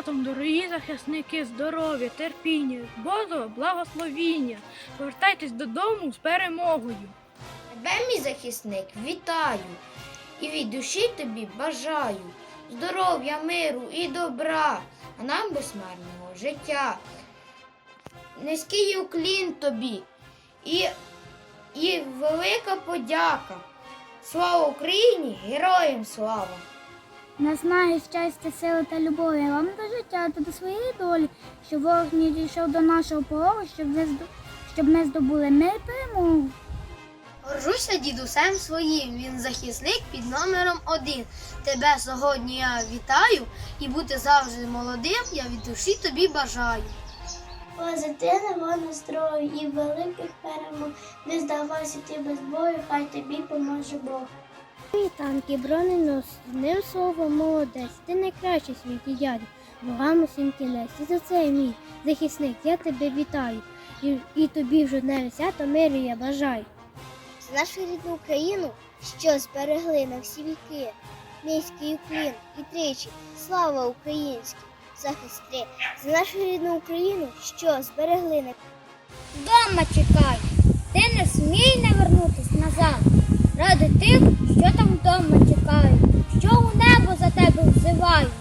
святом, дорогі захисники, здоров'я, терпіння, Божого благословіння. Повертайтесь додому з перемогою. Тебе, мій захисник, вітаю і від душі тобі бажаю здоров'я, миру і добра, а нам безсмертного життя. Низький уклін тобі і, і велика подяка. Слава Україні! Героям слава! Не знаю щастя, сили та любові вам до життя та до своєї долі, щоб ворог не дійшов до нашого порогу, щоб ми, здо- щоб ми здобули мир перемогу. Горжуся дідусем своїм, він захисник під номером один. Тебе сьогодні я вітаю і бути завжди молодим, я від душі тобі бажаю. Позитивного настрою і великих перемог. Не здавайся ти без бою, хай тобі поможе Бог. Мій танки, броненос, ним слово молодець, ти найкращий світі дядя, богам усім кінець. І за це мій захисник, я тебе вітаю. І, і тобі в жодневе свято миру я бажаю. За нашу рідну Україну, що зберегли на всі віки, низький уклін і тричі, слава українській, захисти. За нашу рідну Україну, що зберегли на Дома чекай, ти не смій не вернутись назад. Ради тих, що там вдома чекають, що у небо за тебе взивають.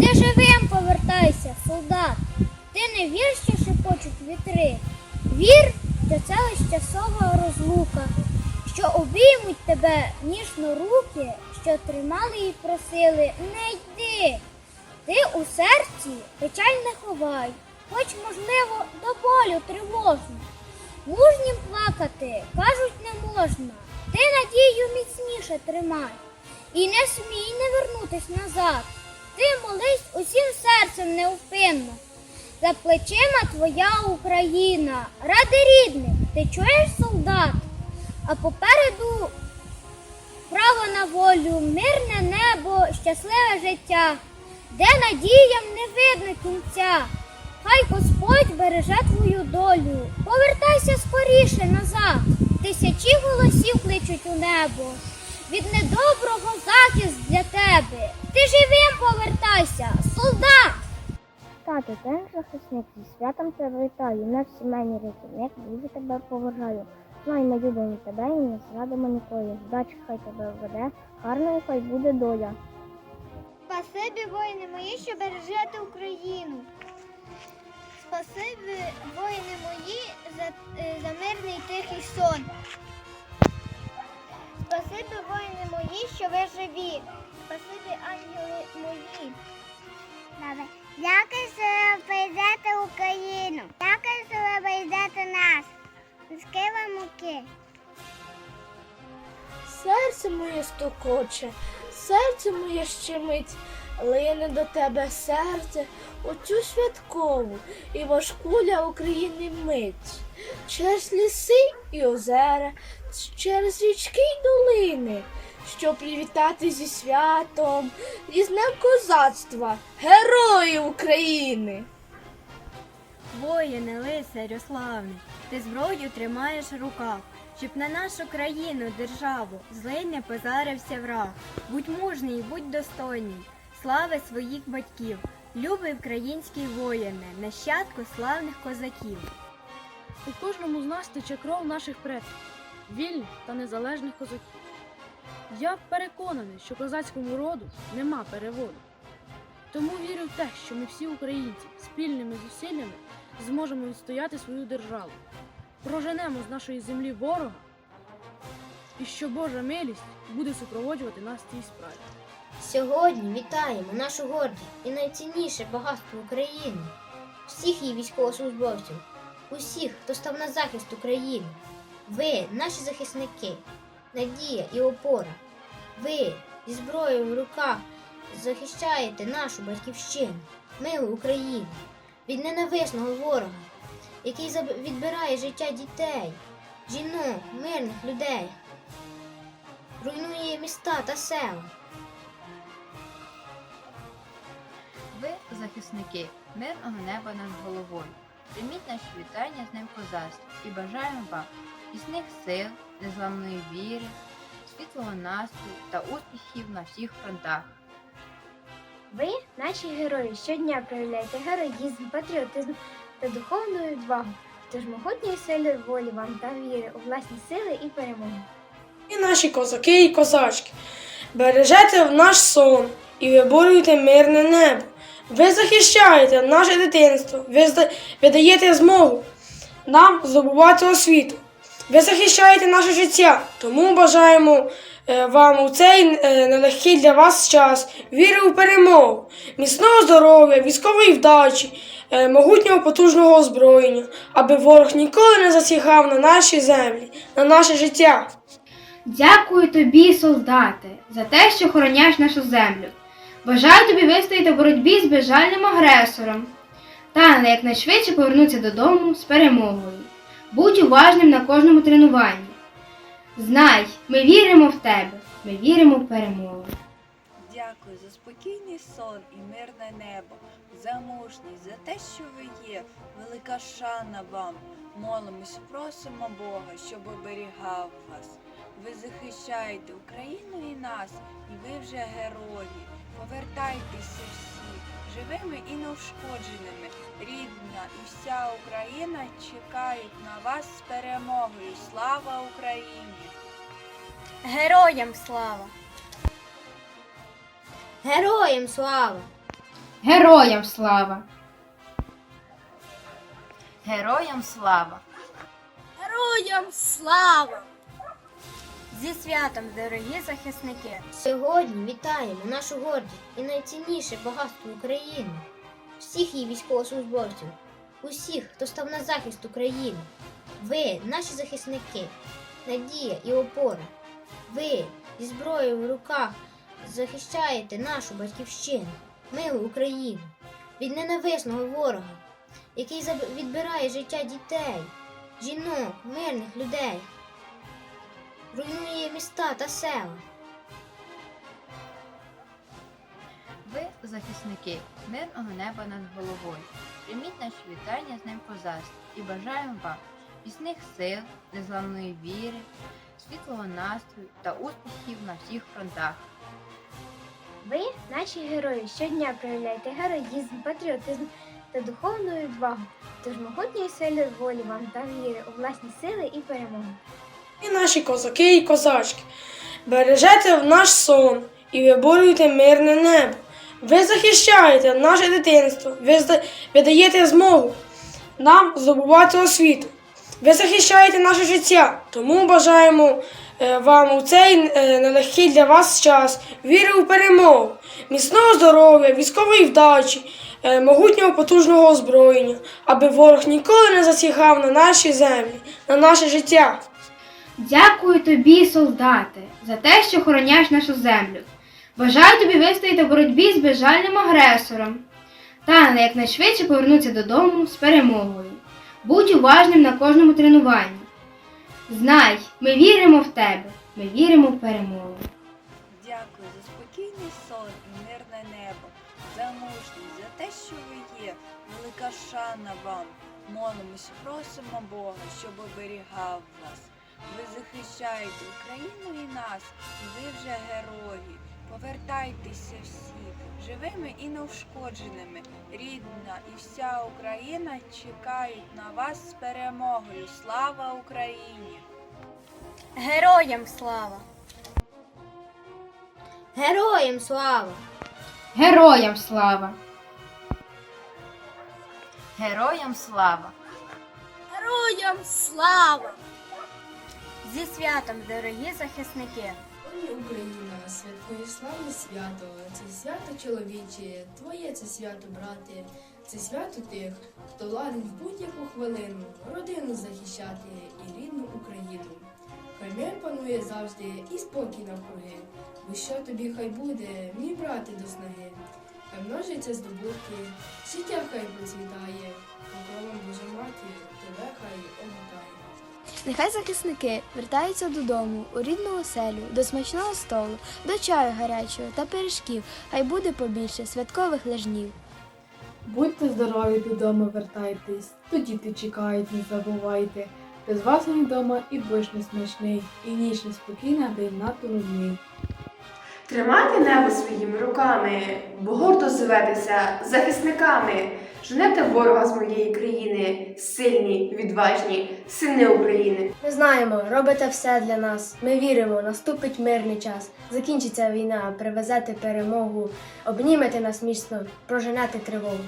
Ти живим повертайся, солдат. Ти не вір, що шепочуть вітри. Вір, що це лише часова розлука, що обіймуть тебе ніжно руки, що тримали і просили не йди. Ти у серці печаль не ховай, хоч, можливо, до болю тривожно. Мужнім плакати, кажуть, не можна. Ти надію міцніше тримай. І не смій не вернутись назад. Ти молись усім серцем невпинно. За плечима твоя Україна, ради рідних, ти чуєш солдат, а попереду право на волю, мирне небо, щасливе життя, де надіям не видно кінця. Хай Господь береже твою долю. Повертайся скоріше назад. Тисячі голосів кличуть у небо. Від недоброго захист для тебе. Ти живим повертайся, солдат! Тато, день захисник, зі святом тебе вітаю. Наш сімейний рятівник, дуже тебе поважаю. Знай, ми любимо тебе і не зрадимо ніколи. Вдачі хай тебе веде, гарною хай буде доля. Спасибі, воїни мої, що бережете Україну. Спасибі, воїни мої, за, е, за мирний тихий сон. Спасибі, воїни мої, що ви живі. Спасибі, ангели мої. Дякую, що ви прийдете Україну. Дякую, що ви прийдете нас. З Києва муки. Серце моє стукоче, серце моє щемить, лине до тебе серце у цю святкову і важку для України мить. Через ліси і озера, через річки й долини, щоб привітати зі святом, зі днем козацтва, герої України! Воїне, лицарю славний, ти зброю тримаєш в руках, щоб на нашу країну, державу, злий не позарився враг. Будь мужній, будь достойній, слави своїх батьків, любий український воїне, нащадку славних козаків. У кожному з нас тече кров наших предків, вільних та незалежних козаків. Я переконаний, що козацькому роду нема переводу. Тому вірю в те, що ми всі українці спільними зусиллями зможемо відстояти свою державу, проженемо з нашої землі ворога, і що Божа милість буде супроводжувати нас в цій справі. Сьогодні вітаємо нашу гордість і найцінніше багатство України, всіх її військовослужбовців, усіх, хто став на захист України. Ви, наші захисники, надія і опора. Ви зі зброєю в руках захищаєте нашу батьківщину, милу Україну від ненависного ворога, який відбирає життя дітей, жінок, мирних людей, руйнує міста та села. Захисники, мирного неба над головою. Прийміть наші вітання з Днем козацтва і бажаємо вам міцних сил, незламної віри, світлого настрою та успіхів на всіх фронтах. Ви, наші герої, щодня проявляєте героїзм, патріотизм та духовну відвагу. Тож могутньої сили волі вам та віри у власні сили і перемоги. І наші козаки і козачки. Бережете в наш сон і виборюєте мирне небо. Ви захищаєте наше дитинство, ви, ви даєте змогу нам здобувати освіту. Ви захищаєте наше життя, тому бажаємо е, вам у цей е, нелегкий для вас час віри у перемогу, міцного здоров'я, військової вдачі, е, могутнього потужного озброєння, аби ворог ніколи не засігав на нашій землі, на наше життя. Дякую тобі, солдате, за те, що охороняєш нашу землю. Бажаю тобі вистояти в боротьбі з безжальним агресором та якнайшвидше повернутися додому з перемогою. Будь уважним на кожному тренуванні. Знай, ми віримо в тебе, ми віримо в перемогу. Дякую за спокійний сон і мирне небо, за мужність, за те, що ви є. Велика шана вам. Молимось, просимо Бога, щоб оберігав вас. Ви захищаєте Україну і нас, і ви вже герої. Повертайтеся всі, живими і неушкодженими. Рідна і вся Україна чекають на вас з перемогою. Слава Україні! Героям слава! Героям слава! Героям слава! Героям слава! Героям слава! Зі святом, дорогі захисники! Сьогодні вітаємо нашу гордість і найцінніше багатство України, всіх її військовослужбовців, усіх, хто став на захист України. Ви, наші захисники, надія і опора. Ви зі зброєю в руках захищаєте нашу батьківщину, милу Україну від ненависного ворога, який відбирає життя дітей, жінок, мирних людей, руйнує міста та села. Ви захисники мирного неба над головою. Прийміть наші вітання з Днем козацтва і бажаємо вам міцних сил, незламної віри, світлого настрою та успіхів на всіх фронтах. Ви, наші герої, щодня проявляєте героїзм, патріотизм та духовну відвагу. Тож могутньої сили волі вам та віри у власні сили і перемоги. І наші козаки і козачки. Бережете в наш сон і виборюєте мирне небо. Ви захищаєте наше дитинство, ви, ви даєте змогу нам здобувати освіту. Ви захищаєте наше життя, тому бажаємо е, вам у цей е, нелегкий для вас час віри у перемогу, міцного здоров'я, військової вдачі, е, могутнього потужного озброєння, аби ворог ніколи не засігав на нашій землі, на наше життя. Дякую тобі, солдате, за те, що охороняєш нашу землю. Бажаю тобі вистояти в боротьбі з безжальним агресором та якнайшвидше повернутися додому з перемогою. Будь уважним на кожному тренуванні. Знай, ми віримо в тебе, ми віримо в перемогу. Дякую за спокійний сон і мирне небо, за мужність, за те, що ви є. Велика шана вам. Молимось, просимо Бога, щоб оберігав вас. Ви захищаєте Україну і нас, і ви вже герої. Повертайтеся всі, живими і неушкодженими. Рідна і вся Україна чекають на вас з перемогою. Слава Україні! Героям слава! Героям слава! Героям слава! Героям слава! Героям слава! Зі святом, дорогі захисники! Сьогодні Україна святкує славне свято. Це свято чоловіче, твоє це свято, брате, це свято тих, хто ладен в будь-яку хвилину родину захищати і рідну Україну. Хай мир панує завжди і спокій навкруги. Бо що тобі хай буде, мій брате до снаги. Хай множиться здобутки, життя хай процвітає, покровом Божа матір тебе хай оготає. Нехай захисники вертаються додому у рідну оселю, до смачного столу, до чаю гарячого та пиріжків. Хай буде побільше святкових лежнів. Будьте здорові додому вертайтесь, то діти чекають, не забувайте. Без вас мені вдома і борщ не смачний, і ніч неспокійна, день надто нудний. Тримайте небо своїми руками, бо гордо зветеся захисниками. Женете ворога з моєї країни, сильні, відважні, сини України. Ми знаємо, робите все для нас. Ми віримо, наступить мирний час. Закінчиться війна, привезете перемогу, обнімете нас міцно, проженете тривогу.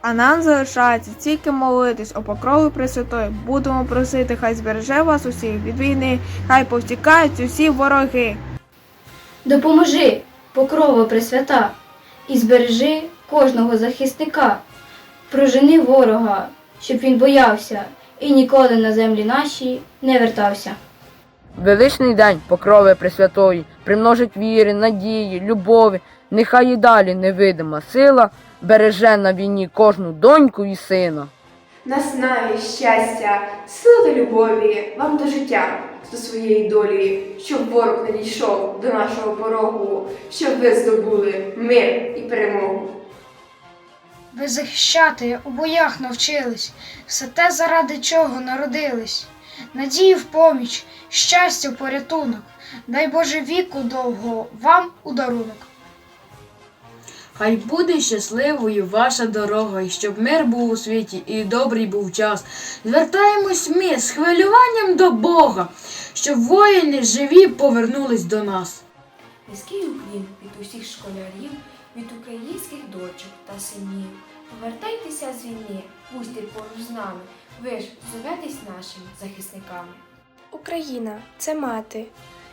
А нам залишається тільки молитись о покрові Пресвятої. Будемо просити, хай збереже вас усіх від війни, хай повтікають усі вороги. Допоможи, покрова Пресвята, і збережи кожного захисника. Прожени ворога, щоб він боявся і ніколи на землі нашій не вертався. Величний день покрови Пресвятої, примножить віри, надії, любові, нехай і далі невидима сила береже на війні кожну доньку і сина. Наснаги, щастя, сили та любові вам до життя, до своєї долі, щоб ворог не дійшов до нашого порогу, щоб ви здобули мир і перемогу. Ви захищати у боях навчились, все те, заради чого народились. Надію в поміч, щастя в порятунок, дай Боже віку довго вам у дарунок. Хай буде щасливою ваша дорога, і щоб мир був у світі і добрий був час. Звертаємось ми з хвилюванням до Бога, щоб воїни живі повернулись до нас. Низький уклін від усіх школярів, від українських дочок та синів. Повертайтеся з війни, будьте поруч з нами, ви ж зоветесь нашими захисниками. Україна це мати,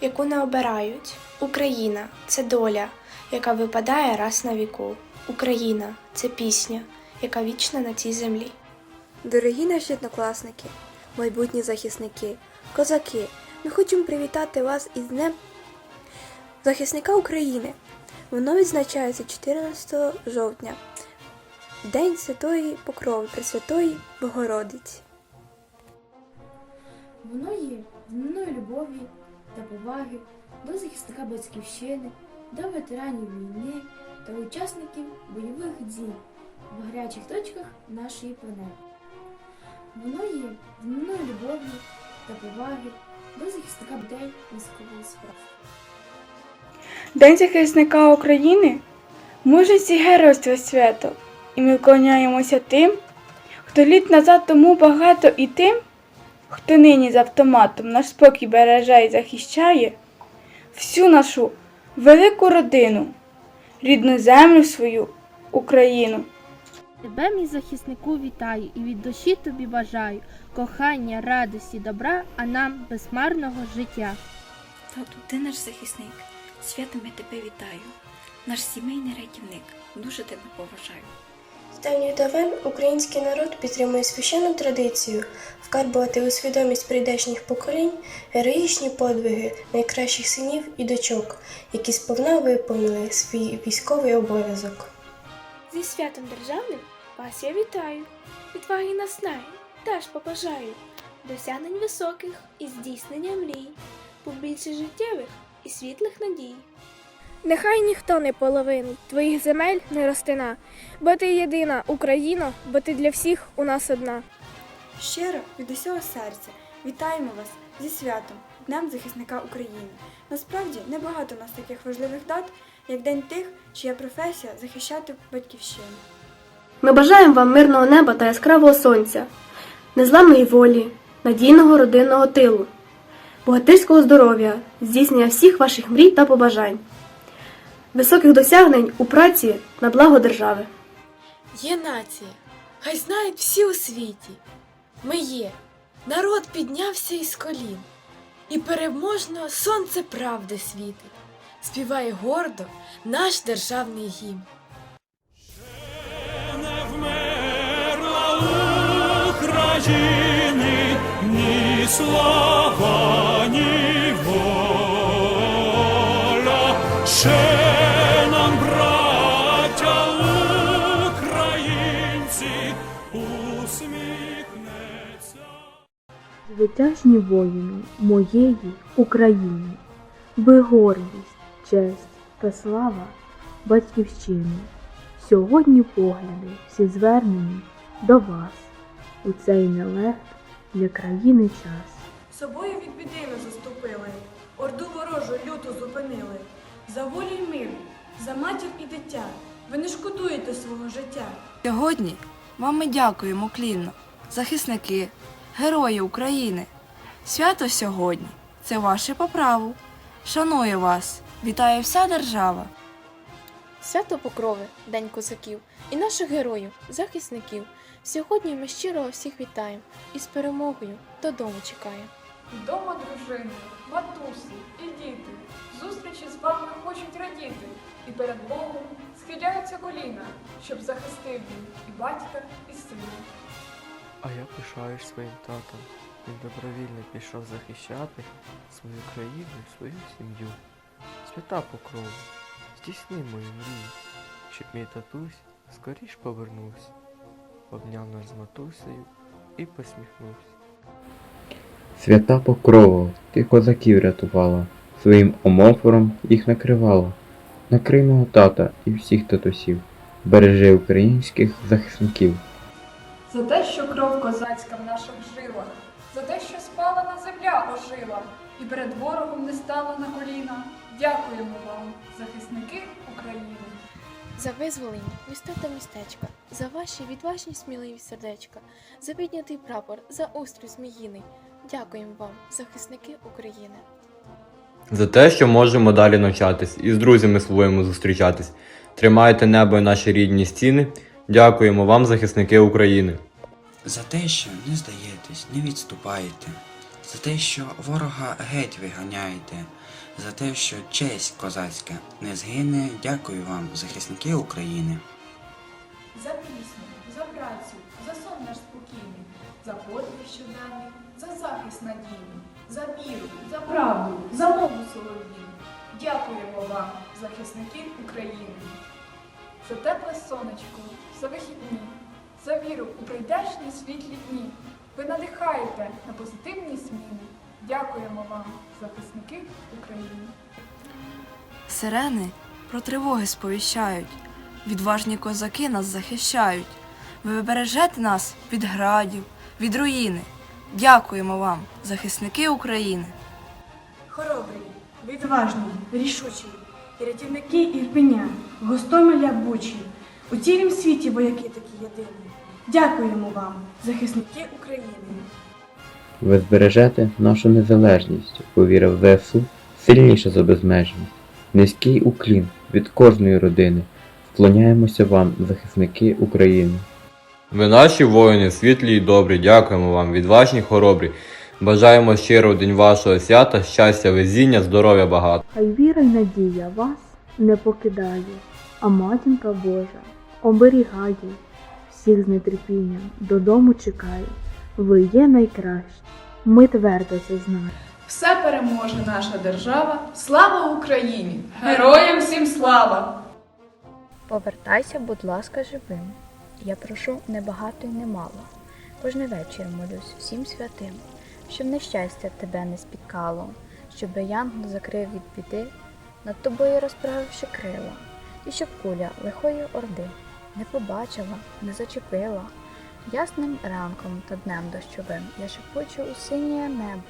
яку не обирають. Україна це доля, яка випадає раз на віку. Україна це пісня, яка вічна на цій землі. Дорогі наші однокласники, майбутні захисники, козаки, ми хочемо привітати вас із Днем захисника України. Воно відзначається 14 жовтня, День Святої Покрови Пресвятої Богородиці. Воно є дниною любові та поваги до захисника батьківщини, до ветеранів війни та учасників бойових дій в гарячих точках нашої планети. Воно є дниною любові та поваги до захисника дітей військової справи. День захисника України мужність і геройство свято, і ми вклоняємося тим, хто літ назад тому багато і тим, хто нині з автоматом наш спокій береже і захищає всю нашу велику родину, рідну землю свою, Україну. Тебе, мій захиснику, вітаю і від душі тобі бажаю кохання, радості, добра, а нам безмарного життя. Тату, ти наш захисник. Святом я тебе вітаю. Наш сімейний рятівник. Дуже тебе поважаю. З давніх давен український народ підтримує священну традицію вкарбувати у свідомість прийдешніх поколінь героїчні подвиги найкращих синів і дочок, які сповна виповнили свій військовий обов'язок. Зі святом державним вас я вітаю. Відваги і наснаги теж побажаю. Досягнень високих і здійснення мрій, побільше життєвих і світлих надій. Нехай ніхто не половинить твоїх земель не ростина, бо ти єдина Україна, бо ти для всіх у нас одна. Щиро від усього серця вітаємо вас зі святом, Днем захисника України. Насправді небагато у нас таких важливих дат, як День тих, чия професія захищати батьківщину. Ми бажаємо вам мирного неба та яскравого сонця, незламної волі, надійного родинного тилу, богатирського здоров'я, здійснення всіх ваших мрій та побажань, високих досягнень у праці на благо держави. Є нація, хай знають всі у світі. Ми є, народ піднявся із колін, і переможно сонце правди світить, співає гордо наш державний гімн. України слава, ні воля. Ще нам, браття українці, усміхнеться. Звитяжні воїни моєї України, ви гордість, честь та слава батьківщини. Сьогодні погляди всі звернені до вас у цей нелег для країни час. Собою від біди не заступили, орду ворожу люту зупинили. За волю й мир, за матір і дитя. Ви не шкодуєте свого життя. Сьогодні вам ми дякуємо клінно, захисники, герої України. Свято сьогодні це ваше по праву. Шанує вас, вітає вся держава. Свято Покрови, День козаків і наших героїв, захисників. Сьогодні ми щиро всіх вітаємо і з перемогою додому чекаємо. Вдома дружини, матусі і діти зустрічі з вами хочуть радіти, і перед Богом схиляються коліна, щоб захистив він і батька, і сина. А я пишаюсь своїм татом. Він добровільно пішов захищати свою країну і свою сім'ю. Свята покрову, здійсни мою мрію, щоб мій татусь скоріш повернувся, обняв нас з матусею і посміхнувся. Свята Покрова, ти козаків рятувала, своїм омофором їх накривала. Накрий мого тата і всіх татусів, бережи українських захисників. За те, що кров козацька в наших жилах, за те, що спалена земля ожила, і перед ворогом не стала на коліна. Дякуємо вам, захисники України. За визволення міста та містечка, за ваші відважні сміливі сердечка, за піднятий прапор, за устрій зміїний. Дякуємо вам, захисники України. За те, що можемо далі навчатись і з друзями своїми зустрічатись. Тримайте небо і наші рідні стіни. Дякуємо вам, захисники України. За те, що не здаєтесь, не відступаєте, за те, що ворога геть виганяєте, за те, що честь козацька не згине, дякую вам, захисники України. За пісню, за працю, за сон наш спокійний, за подвиг щоденний, за захист надійний, за віру, за правду, за мову солов'їну. Дякуємо вам, захисники України. За тепле сонечко, за вихідні, за віру у прийдешні світлі дні. Ви надихаєте на позитивні зміни. Дякуємо вам, захисники України. Сирени про тривоги сповіщають, відважні козаки нас захищають. Ви бережете нас від градів, від руїни. Дякуємо вам, захисники України. Хоробрі, відважні, рішучі, рятівники Ірпеня, Гостомеля Бучі. У цілім світі вояки такі єдині. Дякуємо вам, захисники України. Ви збережете нашу незалежність, повіра в ЗСУ сильніша за безмежність. Низький уклін від кожної родини. Вклоняємося вам, захисники України. Ви наші воїни, світлі і добрі, дякуємо вам, відважні, хоробрі. Бажаємо щиро день вашого свята, щастя, везіння, здоров'я багато. Хай віра й надія вас не покидає, а матінка Божа оберігає, всіх з нетерпінням додому чекає. Ви є найкращі, ми твердо це знаємо. Все переможе наша держава. Слава Україні! Героям всім слава! Повертайся, будь ласка, живим. Я прошу не багато й не мало. Кожний вечір молюсь всім святим, щоб нещастя тебе не спіткало, щоб янгол закрив від біди, над тобою розправивши крила, і щоб куля лихої орди не побачила, не зачепила. Ясним ранком та днем дощовим я шепочу у синє небо.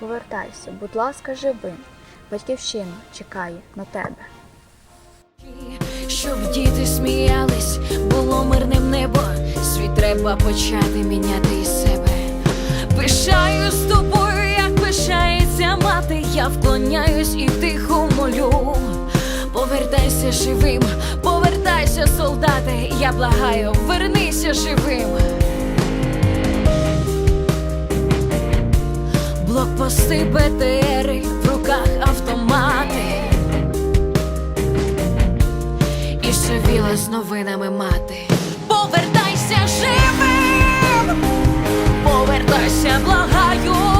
Повертайся, будь ласка, живим. Батьківщина чекає на тебе. Щоб діти сміялись, було мирним небо. Світ треба почати міняти із себе. Пишаюсь тобою, як пишається мати. Я вклоняюсь і тихо молю. Повертайся живим, повертайся, солдати. Я благаю, вернися живим. Блокпости БТРи, в руках автомати. І шевіла з новинами мати. Повертайся живим, повертайся, благаю,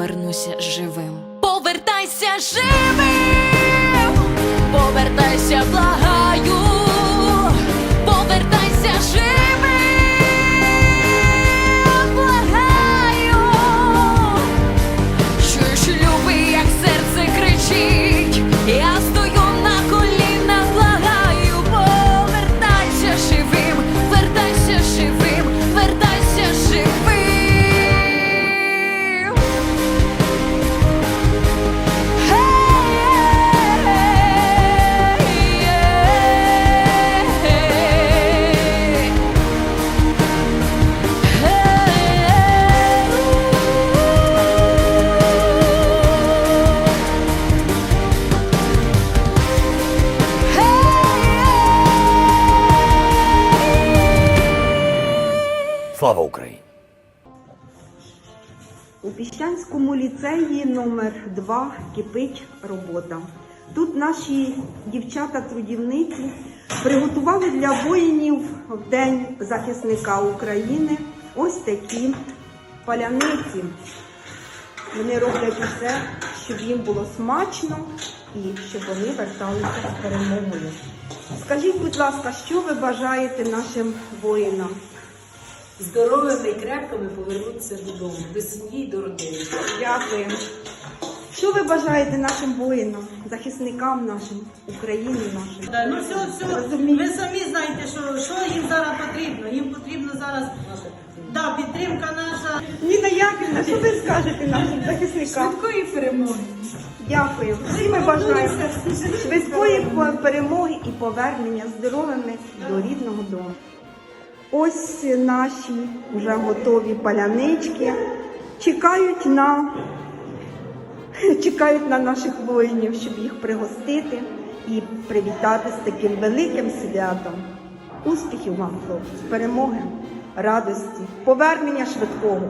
повернуся живим. Повертайся живим, Слава Україні! У Піщанському ліцеї номер 2 кипить робота. Тут наші дівчата-трудівниці приготували для воїнів в День захисника України ось такі паляниці. Вони роблять усе, щоб їм було смачно і щоб вони верталися з перемогою. Скажіть, будь ласка, що ви бажаєте нашим воїнам? Здоровими і крепкими повернутися додому, до сім'ї, до родини. Дякую. Що ви бажаєте нашим воїнам, захисникам нашим, Україні нашим? Да, ну все, все. Ви самі знаєте, що, що їм зараз потрібно. Їм потрібно зараз да, підтримка наша. Ніна Яківна, що ви скажете нашим захисникам? Швидкої перемоги. Дякую. Всі ми бажаємо швидкої перемоги і повернення здоровими до рідного дому. Ось наші вже готові палянички. Чекають на, чекають на наших воїнів, щоб їх пригостити і привітати з таким великим святом. Успіхів вам, хлопці, перемоги, радості, повернення швидкого.